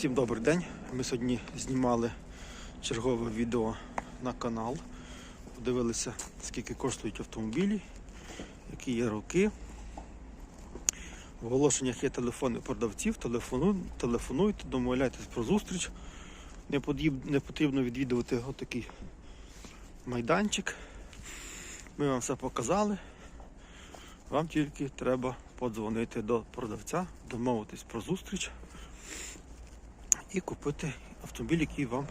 Всім добрий день. Ми сьогодні знімали чергове відео на канал. Подивилися, скільки коштують автомобілі, які є роки. В оголошеннях є телефони продавців, телефону, телефонуйте, домовляйтесь про зустріч. Не потрібно відвідувати отакий майданчик. Ми вам все показали. Вам тільки треба подзвонити до продавця, домовитись про зустріч і купити автомобіль, який вам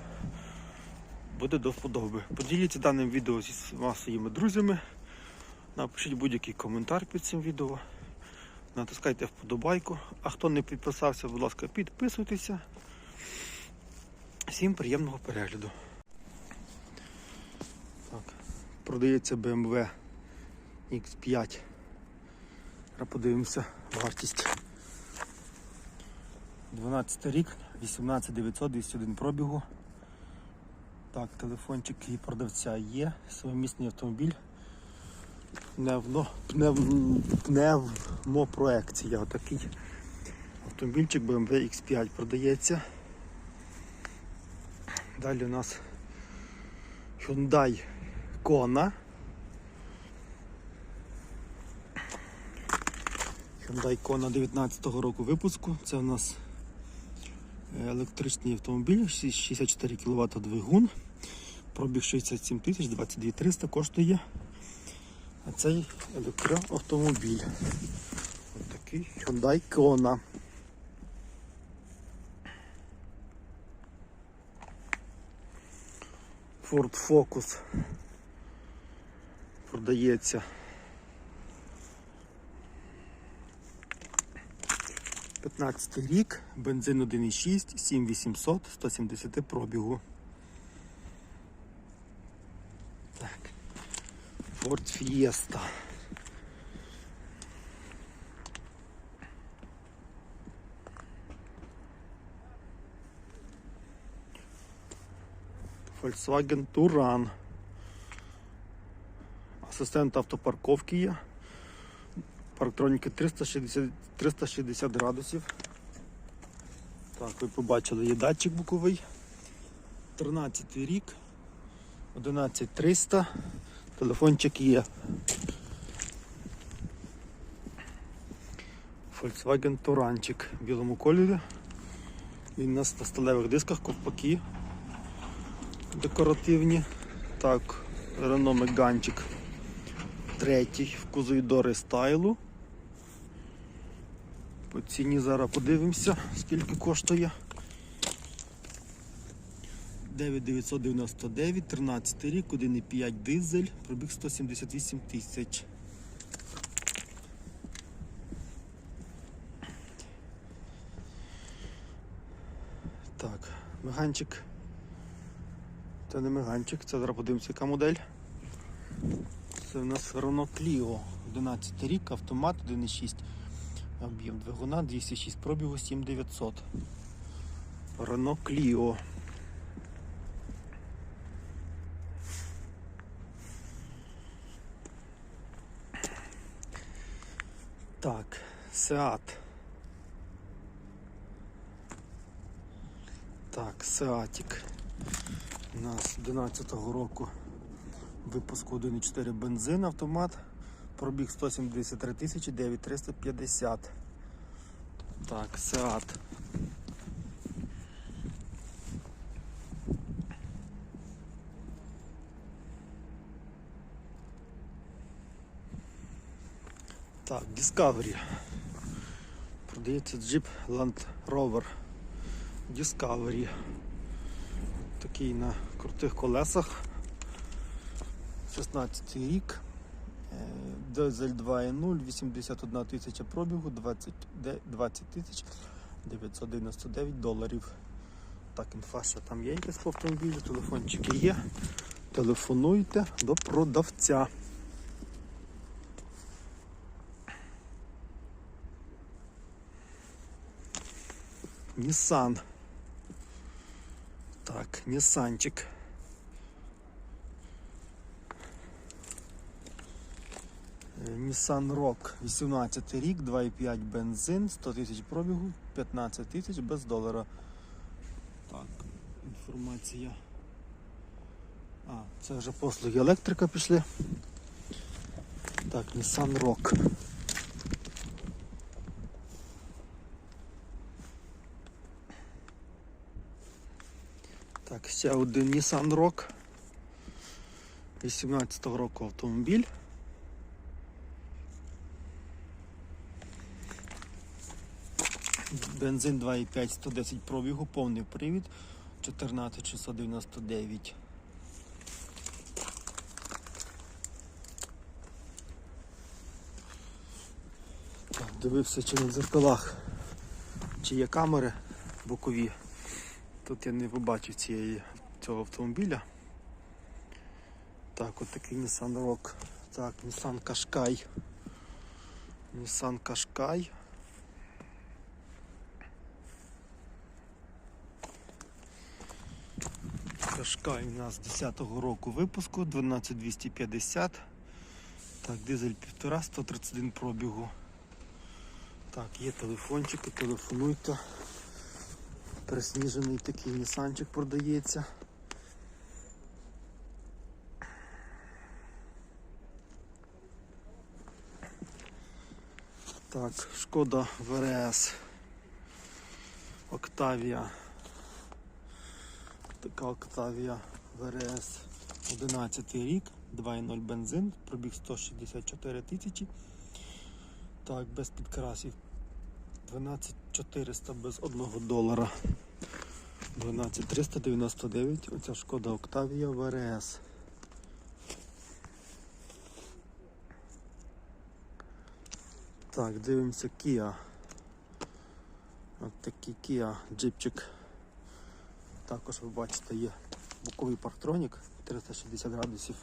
буде до вподоби. Поділіться даним відео зі своїми друзями. Напишіть будь-який коментар під цим відео. Натискайте вподобайку. А хто не підписався, будь ласка, підписуйтеся. Всім приємного перегляду. Так, продається BMW X5. Зараз подивимося вартість. 12 рік, 18 900, 201 пробігу. Так, телефончик і продавця є, своємісний автомобіль. Пневно, пнев, пневмопроекція. Отакий автомобільчик BMW X5 продається. Далі у нас Hyundai Kona. Hyundai Kona 19-го року випуску. Це у нас електричний автомобіль, 64 кВт двигун. Пробіг 67 тисяч, 22 300 коштує. Цей електроавтомобіль. Ось такий Hyundai Kona. Ford Focus продається. 15 рік, бензин 1,6, 7800, 170 пробігу. Так. Ford Fiesta. Volkswagen Туран. Асистент автопарковки є. Парктроніки 360, 360 градусів. Так, ви побачили, є датчик боковий. 13 рік, 11300, телефончик є. Volkswagen Туранчик в білому кольорі. Він на сталевих дисках, ковпаки декоративні. Так, Renault Megane третій в кузові до рестайлу. По ціні зараз подивимося, скільки коштує. 9999, 13 рік, 1,5 дизель, пробіг 178 тисяч. Так, меганчик. Це не меганчик, це зараз подивимося, яка модель. Це у нас Renault Clio, 11 рік, автомат 1,6. Об'єм двигуна 206 пробігу 7900. Renault Clio. Так, Seat. Так, Seatic. У нас 11-го року випуску 1,4 бензин автомат. Пробіг 173 тисячі 9350. Так, Seat. Так, Discovery. Продається джип Land Rover. Discovery. Такий на крутих колесах. 16 рік. Дизель 2.0, 81 тисяча пробігу, 20, тисяч 999 доларів. Так, інфа ще там є якась по автомобілю, телефончики є. Телефонуйте до продавця. Nissan. Так, Нісанчик. Nissan Rock 18 рік, 2,5 бензин, 100 тисяч пробігу, 15 тисяч без долара. Так, інформація. А, це вже послуги електрика пішли. Так, Nissan Rock. Так, ще один Nissan Rock. 18-го року автомобіль. Бензин 2,5 110 пробігу, повний привід 14699. Так, дивився чи на дзеркалах, чи є камери бокові. Тут я не побачив цієї, цього автомобіля. Так, от такий Nissan Rock. Так, Nissan Qashqai. Nissan Qashqai. Qashqai у нас 10-го року випуску, 12250. Так, дизель 1,5, 131 пробігу. Так, є телефончики, телефонуйте. Присніжений такий нісанчик продається. Так, шкода ВРС. Октавія. Така Октавія ВРС 11 рік, 2.0 бензин, пробіг 164 тисячі. Так, без підкрасів 12400 без 1 долара. 12399. Оця шкода Октавія ВРС. Так, дивимося Kia. От такий Kia джипчик. Також ви бачите є боковий парктронік 360 градусів.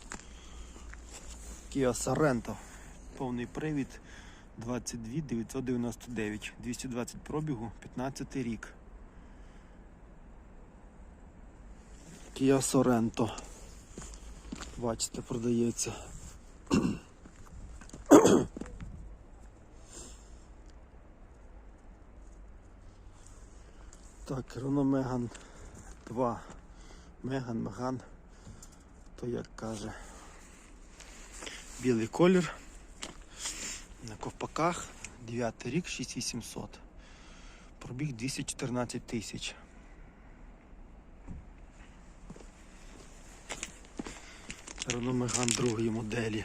Kia Sorento. Повний привід 22 999, 220 пробігу, 15 рік. Kia Sorento. Бачите, продається. Так, Renault Megane 2. Меган, Меган, то як каже. Білий колір. На ковпаках 9 рік 6800. Пробіг 214 тисяч. Renault Megane другої моделі.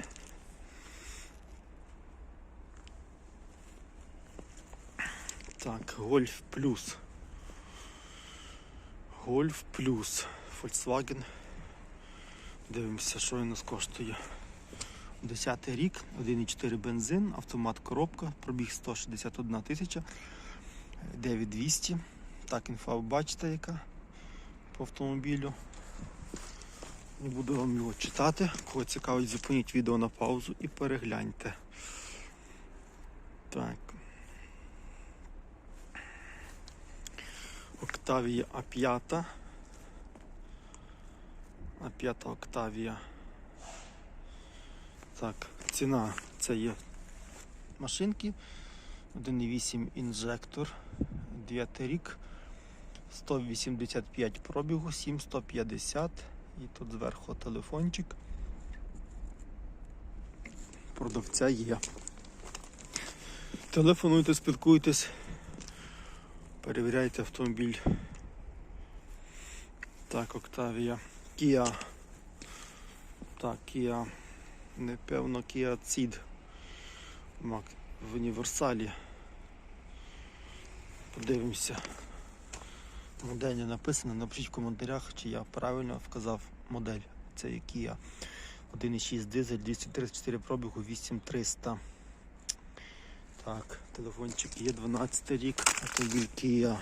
Так, Golf Plus. Golf Plus. Volkswagen. Дивимося, що він нас коштує. 10 рік, 1,4 бензин, автомат коробка, пробіг 161 тисяча, 9200. Так, інфа бачите, яка по автомобілю. Не буду вам його читати. Кого цікавить, зупиніть відео на паузу і перегляньте. Так. Октавія А5. А5 Октавія. Так, ціна це є машинки. 1,8 інжектор, 9 рік, 185 пробігу, 7150 і тут зверху телефончик. Продавця є. Телефонуйте, спілкуйтесь, перевіряйте автомобіль. Так, Октавія. Kia. Так, Kia. Непевно Kia Ceed Мак в універсалі. Подивимося. Модель не написана. Напишіть в коментарях, чи я правильно вказав модель. Це є Kia 1.6 дизель, 234 пробігу, 8300. Так, телефончик є 12 рік, автомобіль Kia.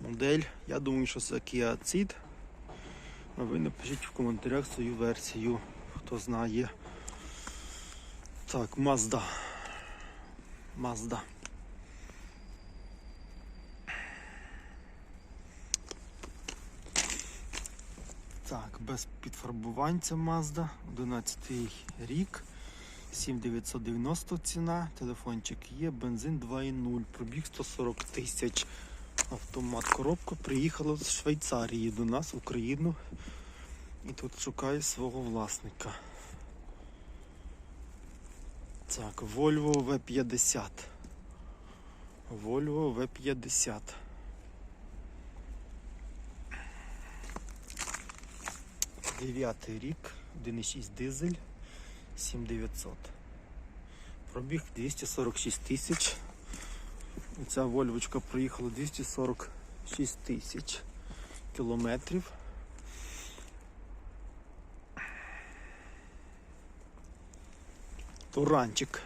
Модель. Я думаю, що це Kia Ceed. А ви напишіть в коментарях свою версію, хто знає. Так, Mazda. Mazda. Так, без підфарбувань це Mazda. 11 рік. 7990 ціна. Телефончик є, бензин 2.0, пробіг 140 тисяч. Автомат коробка приїхала з Швейцарії до нас в Україну і тут шукає свого власника. Так, Volvo V50. Volvo V50. Дев'ятий рік, 1,6 дизель, 7900. Пробіг 246 тисяч. І Ця Вольвочка проїхала 246 тисяч кілометрів. Туранчик.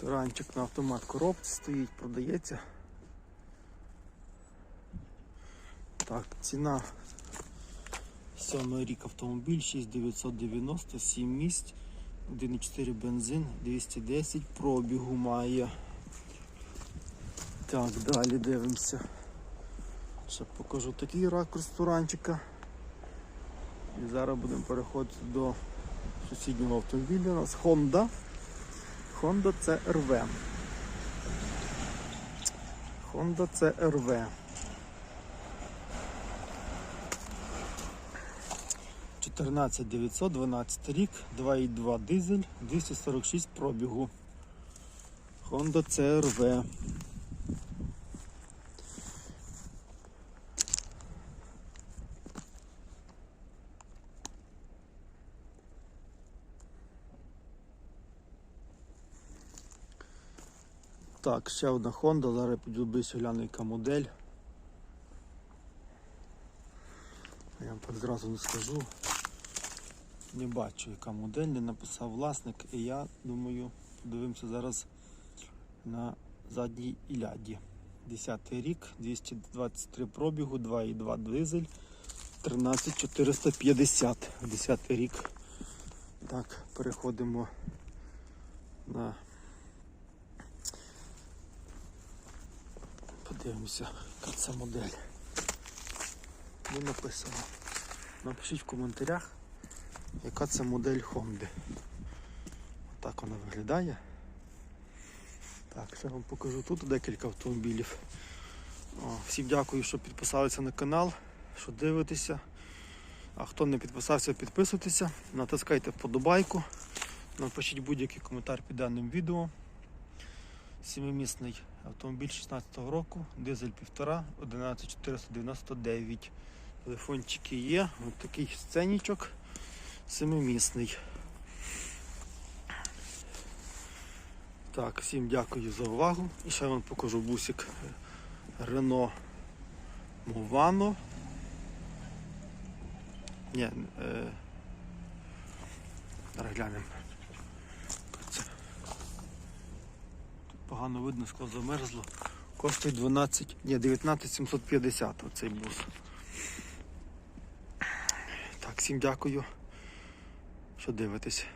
Туранчик на автомат коробці стоїть, продається. Так, ціна сьомий рік автомобіль 6990, 7 місць, 1,4 бензин, 210 пробігу має. Так, далі дивимося. Ще покажу такий ракурс туранчика. І зараз будемо переходити до сусіднього автомобіля. У нас Honda. Honda CRV. Honda CRV. 14912 рік, 2,2 дизель, 246 пробігу. Honda CRV. Так, ще одна Honda, зараз піду ближче гляну, яка модель. Я вам так зразу не скажу. Не бачу, яка модель, не написав власник, і я думаю, подивимося зараз на задній іляді. 10 рік, 223 пробігу, 2,2 дизель, 13450. 10 рік. Так, переходимо на Подивимося, яка це модель. Не написано. Напишіть в коментарях, яка це модель Honda. Отак вона виглядає. Так, ще вам покажу тут декілька автомобілів. О, всім дякую, що підписалися на канал, що дивитеся. А хто не підписався, підписуйтеся, натискайте вподобайку, напишіть будь-який коментар під даним відео. Сімимісний автомобіль 16-го року, дизель 1,5, 11499. Телефончики є, ось такий сценічок, семимісний. Так, всім дякую за увагу. І ще вам покажу бусик Renault Movano. Ні, е, зараз глянемо. Погано видно, скло замерзло. Коштує 12, ні, 19 750 оцей бус. Так, всім дякую, що дивитесь.